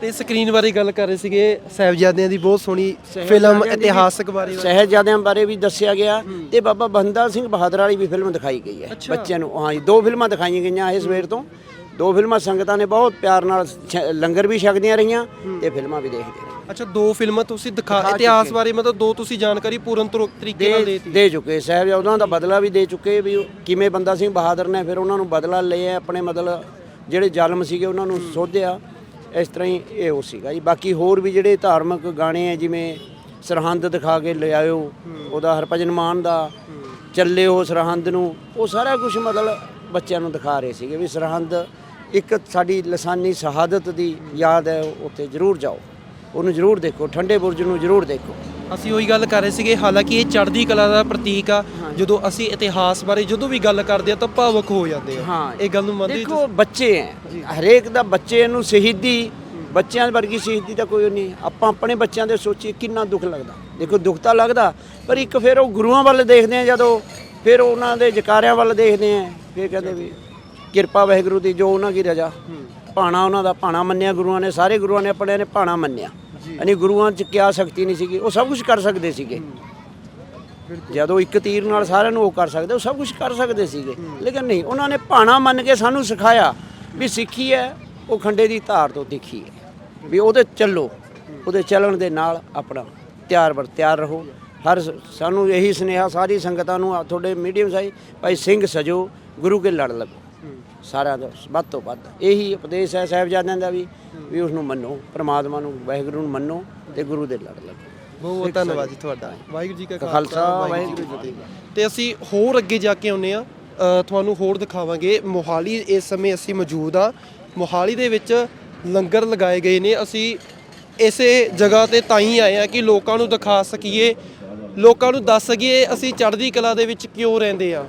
ਤੇ ਸਕਰੀਨ ਬਾਰੇ ਗੱਲ ਕਰ ਰਹੇ ਸੀਗੇ ਸਾਹਿਬਜ਼ਾਦਿਆਂ ਦੀ ਬਹੁਤ ਸੋਹਣੀ ਫਿਲਮ ਇਤਿਹਾਸਕ ਬਾਰੇ ਸਹਿਜਾਦਿਆਂ ਬਾਰੇ ਵੀ ਦੱਸਿਆ ਗਿਆ ਤੇ ਬਾਬਾ ਬੰਦਾ ਸਿੰਘ ਬਹਾਦਰ ਵਾਲੀ ਵੀ ਫਿਲਮ ਦਿਖਾਈ ਗਈ ਹੈ ਬੱਚਿਆਂ ਨੂੰ। ਹਾਂ ਜੀ ਦੋ ਫਿਲਮਾਂ ਦਿਖਾਈਆਂ ਗਈਆਂ ਇਸ ਸਵੇਰ ਤੋਂ। ਦੋ ਫਿਲਮਾਂ ਸੰਗਤਾਂ ਨੇ ਬਹੁਤ ਪਿਆਰ ਨਾਲ ਲੰਗਰ ਵੀ ਛਕਦੀਆਂ ਰਹੀਆਂ ਤੇ ਫਿਲਮਾਂ ਵੀ ਦੇਖਦੇ ਰਹੇ ਅੱਛਾ ਦੋ ਫਿਲਮਾਂ ਤੁਸੀਂ ਦਿਖਾ ਇਤਿਹਾਸ ਬਾਰੇ ਮਤਲਬ ਦੋ ਤੁਸੀਂ ਜਾਣਕਾਰੀ ਪੂਰਨ ਤਰ- ਤਰੀਕੇ ਨਾਲ ਦੇ ਦੇਤੀ। ਦੇ ਚੁੱਕੇ ਸਾਹਿਬ ਉਹਨਾਂ ਦਾ ਬਦਲਾ ਵੀ ਦੇ ਚੁੱਕੇ ਵੀ ਉਹ ਕਿਵੇਂ ਬੰਦਾ ਸਿੰਘ ਬਹਾਦਰ ਨੇ ਫਿਰ ਉਹਨਾਂ ਨੂੰ ਬਦਲਾ ਲਿਆ ਆਪਣੇ ਮਤਲਬ ਜਿਹੜੇ ਜ਼ਾਲਮ ਸੀਗੇ ਉਹਨਾਂ ਨੂੰ ਸੋਧਿਆ। ਇਸ ਤਰ੍ਹਾਂ ਹੀ ਇਹ ਉਹ ਸੀਗਾ ਜੀ। ਬਾਕੀ ਹੋਰ ਵੀ ਜਿਹੜੇ ਧਾਰਮਿਕ ਗਾਣੇ ਆ ਜਿਵੇਂ ਸਰਹੰਦ ਦਿਖਾ ਕੇ ਲਿਆਇਓ ਉਹਦਾ ਹਰਭਜਨ ਮਾਨ ਦਾ ਚੱਲਿਓ ਸਰਹੰਦ ਨੂੰ ਉਹ ਸਾਰਾ ਕੁਝ ਮਤਲਬ ਬੱਚਿਆਂ ਨੂੰ ਦਿਖਾ ਰਹੇ ਸੀਗੇ ਵੀ ਸਰਹੰਦ ਇੱਕ ਸਾਡੀ ਲਸਾਨੀ ਸ਼ਹਾਦਤ ਦੀ ਯਾਦ ਹੈ ਉੱਥੇ ਜ਼ਰੂਰ ਜਾਓ। ਉਹਨੂੰ ਜ਼ਰੂਰ ਦੇਖੋ ਠੰਡੇ ਬੁਰਜ ਨੂੰ ਜ਼ਰੂਰ ਦੇਖੋ। ਅਸੀਂ ਉਹੀ ਗੱਲ ਕਰ ਰਹੇ ਸੀਗੇ ਹਾਲਾਂਕਿ ਇਹ ਚੜ੍ਹਦੀ ਕਲਾ ਦਾ ਪ੍ਰਤੀਕ ਆ ਜਦੋਂ ਅਸੀਂ ਇਤਿਹਾਸ ਬਾਰੇ ਜਦੋਂ ਵੀ ਗੱਲ ਕਰਦੇ ਆ ਤਾਂ ਭਾਵੁਕ ਹੋ ਜਾਂਦੇ ਆ। ਹਾਂ। ਇਹ ਗੱਲ ਨੂੰ ਮੰਨਦੇ ਦੇਖੋ ਬੱਚੇ ਹੈ ਹਰੇਕ ਦਾ ਬੱਚੇ ਨੂੰ ਸ਼ਹੀਦੀ ਬੱਚਿਆਂ ਵਰਗੀ ਸ਼ਹੀਦੀ ਤਾਂ ਕੋਈ ਨਹੀਂ। ਆਪਾਂ ਆਪਣੇ ਬੱਚਿਆਂ ਦੇ ਸੋਚੀਏ ਕਿੰਨਾ ਦੁੱਖ ਲੱਗਦਾ। ਦੇਖੋ ਦੁੱਖ ਤਾਂ ਲੱਗਦਾ ਪਰ ਇੱਕ ਫਿਰ ਉਹ ਗੁਰੂਆਂ ਵੱਲ ਦੇਖਦੇ ਆ ਜਦੋਂ ਫਿਰ ਉਹਨਾਂ ਦੇ ਜਕਾਰਿਆਂ ਵੱਲ ਦੇਖਦੇ ਆ। ਫਿਰ ਕਹਿੰਦੇ ਵੀ ਕਿਰਪਾ ਵਾਹਿਗੁਰੂ ਦੀ ਜੋ ਉਹਨਾਂ ਦੀ ਰਜ਼ਾ। ਭਾਣਾ ਉਹਨਾਂ ਦਾ ਭਾਣਾ ਮੰਨਿਆ ਗੁਰੂਆਂ ਨੇ ਸਾਰੇ ਗੁਰੂਆਂ ਨੇ ਆਪਣੇ ਨੇ ਭਾਣਾ ਮੰਨਿਆ। ਯਾਨੀ ਗੁਰੂਆਂ 'ਚ ਕਿਆ ਸ਼ਕਤੀ ਨਹੀਂ ਸੀਗੀ ਉਹ ਸਭ ਕੁਝ ਕਰ ਸਕਦੇ ਸੀਗੇ। ਜਦੋਂ ਇੱਕ ਤੀਰ ਨਾਲ ਸਾਰਿਆਂ ਨੂੰ ਉਹ ਕਰ ਸਕਦੇ ਉਹ ਸਭ ਕੁਝ ਕਰ ਸਕਦੇ ਸੀਗੇ। ਲੇਕਿਨ ਨਹੀਂ ਉਹਨਾਂ ਨੇ ਭਾਣਾ ਮੰਨ ਕੇ ਸਾਨੂੰ ਸਿਖਾਇਆ ਵੀ ਸਿੱਖੀ ਹੈ ਉਹ ਖੰਡੇ ਦੀ ਧਾਰ ਤੋਂ ਤਿੱਖੀ ਹੈ। ਵੀ ਉਹਦੇ ਚੱਲੋ ਉਹਦੇ ਚੱਲਣ ਦੇ ਨਾਲ ਆਪਣਾ ਤਿਆਰ ਬਰ ਤਿਆਰ ਰਹੋ। ਹਰ ਸਾਨੂੰ ਇਹੀ ਸੁਨੇਹਾ ਸਾਰੀ ਸੰਗਤਾਂ ਨੂੰ ਤੁਹਾਡੇ ਮੀਡੀਅਮ ਸਾਈ ਭਾਈ ਸਿੰਘ ਸਜੋ ਗੁਰੂ ਕੇ ਲੜ ਲੱਗੋ। ਸਾਰਿਆਂ ਦਾ ਵੱਧ ਤੋਂ ਵੱਧ। ਇਹੀ ਉਪਦੇਸ਼ ਹੈ ਸਾਹਿਬਜ਼ਾਦਿਆਂ ਦਾ ਵੀ ਵੀ ਉਸ ਨੂੰ ਮੰਨੋ ਪ੍ਰਮਾਤਮਾ ਨੂੰ ਵਾਹਿਗੁਰੂ ਨੂੰ ਮੰਨੋ ਤੇ ਗੁਰੂ ਦੇ ਲੜ ਲੱਗੋ। ਬਹੁਤ ਬਹੁਤ ਧੰਨਵਾਦ ਜੀ ਤੁਹਾਡਾ। ਵਾਹਿਗੁਰੂ ਜੀ ਕਾ ਖਾਲਸਾ ਵਾਹਿਗੁਰੂ ਜੀ ਕੀ ਫਤਿਹ। ਤੇ ਅਸੀਂ ਹੋਰ ਅੱਗੇ ਜਾ ਕੇ ਆਉਨੇ ਆ ਤੁਹਾਨੂੰ ਹੋਰ ਦਿਖਾਵਾਂਗੇ। ਮੋਹਾਲੀ ਇਸ ਸਮੇਂ ਅਸੀਂ ਮੌਜੂਦ ਆ ਮੋਹਾਲੀ ਦੇ ਵਿੱਚ ਲੰਗਰ ਲਗਾਏ ਗਏ ਨੇ। ਅਸੀਂ ਇਸੇ ਜਗ੍ਹਾ ਤੇ ਤਾਂ ਹੀ ਆਏ ਆ ਕਿ ਲੋਕਾਂ ਨੂੰ ਦਿਖਾ ਸਕੀਏ। ਲੋਕਾਂ ਨੂੰ ਦੱਸ ਸਕੀਏ ਅਸੀਂ ਚੜ੍ਹਦੀ ਕਲਾ ਦੇ ਵਿੱਚ ਕਿਉਂ ਰਹਿੰਦੇ ਆ